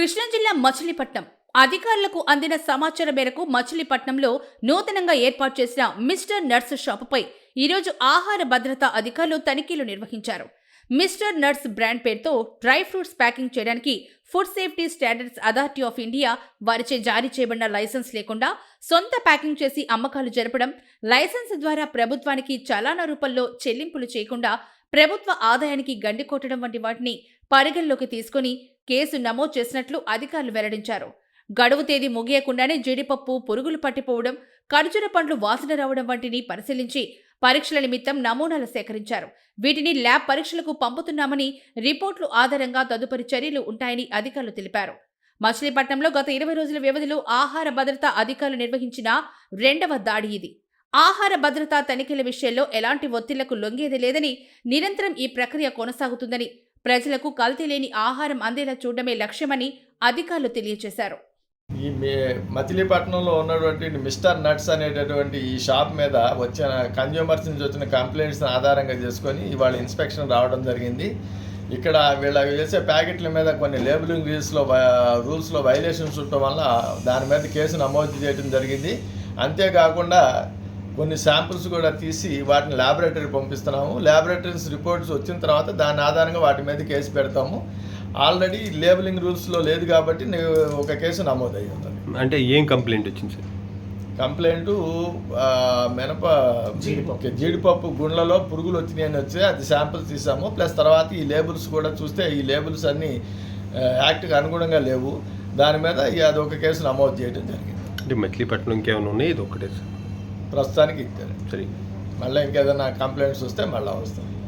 కృష్ణా జిల్లా మచిలీపట్నం. అధికారులకు అందిన సమాచారం మేరకు మచిలీపట్నంలో నూతనంగా ఏర్పాటు చేసిన మిస్టర్ నర్స్ షాపుపై ఈరోజు ఆహార భద్రతా అధికారులు తనిఖీలు నిర్వహించారు. మిస్టర్ నర్స్ బ్రాండ్ పేరుతో డ్రై ఫ్రూట్స్ ప్యాకింగ్ చేయడానికి food safety standards authority of India వారిచే జారీ చేయబడిన లైసెన్స్ లేకుండా సొంత ప్యాకింగ్ చేసి అమ్మకాలు జరపడం లైసెన్స్ ద్వారా ప్రభుత్వానికి చలానా రూపంలో చెల్లింపులు చేయకుండా ప్రభుత్వ ఆదాయానికి గండి కొట్టడం వంటి వాటిని పరిగణలోకి తీసుకుని కేసు నమోదు చేసినట్లు అధికారులు వెల్లడించారు. గడువు తేదీ ముగియకుండానే జీడిపప్పు పురుగులు పట్టిపోవడం ఖర్జూర పండ్లు వాసన రావడం వంటిని పరిశీలించి పరీక్షల నిమిత్తం నమూనాలు సేకరించారు. వీటిని ల్యాబ్ పరీక్షలకు పంపుతున్నామని రిపోర్టులు ఆధారంగా తదుపరి చర్యలు ఉంటాయని అధికారులు తెలిపారు. మచిలీపట్నంలో గత ఇరవై రోజుల వ్యవధిలో ఆహార భద్రతా అధికారులు నిర్వహించిన రెండవ దాడి ఇది. ఆహార భద్రతా తనిఖీల విషయంలో ఎలాంటి ఒత్తిళ్ళకు లొంగేది లేదని నిరంతరం ఈ ప్రక్రియ కొనసాగుతుందని ప్రజలకు కల్తీ లేని ఆహారం అందేలా చూడడమే లక్ష్యమని అధికారులు తెలియజేశారు. ఈ మే మచిలీపట్నంలో ఉన్నటువంటి మిస్టర్ నట్స్ అనేటటువంటి ఈ షాప్ మీద వచ్చిన కన్జ్యూమర్స్ నుంచి వచ్చిన కంప్లైంట్స్ ఆధారంగా చేసుకొని ఇవాళ ఇన్స్పెక్షన్ రావడం జరిగింది. ఇక్కడ వీళ్ళ చేసే ప్యాకెట్ల మీద కొన్ని లేబులింగ్ రూల్స్లో రూల్స్లో వైలేషన్స్ ఉండటం వల్ల దాని మీద కేసు నమోదు చేయడం జరిగింది. అంతేకాకుండా కొన్ని శాంపుల్స్ కూడా తీసి వాటిని ల్యాబొరేటరీ పంపిస్తున్నాము. ల్యాబొరేటరీస్ రిపోర్ట్స్ వచ్చిన తర్వాత దాని ఆధారంగా వాటి మీద కేసు పెడతాము. ఆల్రెడీ లేబులింగ్ రూల్స్లో లేదు కాబట్టి ఒక కేసు నమోదయ్యి ఉంది అంటే ఏం కంప్లైంట్ వచ్చింది సార్? కంప్లైంట్ మినప జీడిపప్పు. జీడిపప్పు గుండ్లలో పురుగులు వచ్చినాయని వచ్చి అది శాంపుల్స్ తీసాము. ప్లస్ తర్వాత ఈ లేబుల్స్ కూడా చూస్తే ఈ లేబుల్స్ అన్నీ యాక్ట్కి అనుగుణంగా లేవు. దాని మీద ఈ అదొక కేసు నమోదు చేయడం జరిగింది. అంటే మచిలీపట్నం ఇంకేమైనా ఉన్నాయి? ఇది ఒక్కటే సార్. ప్రస్తుతానికి ఇచ్చారు. సరే. మళ్ళీ ఇంకేదైనా కంప్లైంట్స్ వస్తే మళ్ళీ వస్తాం.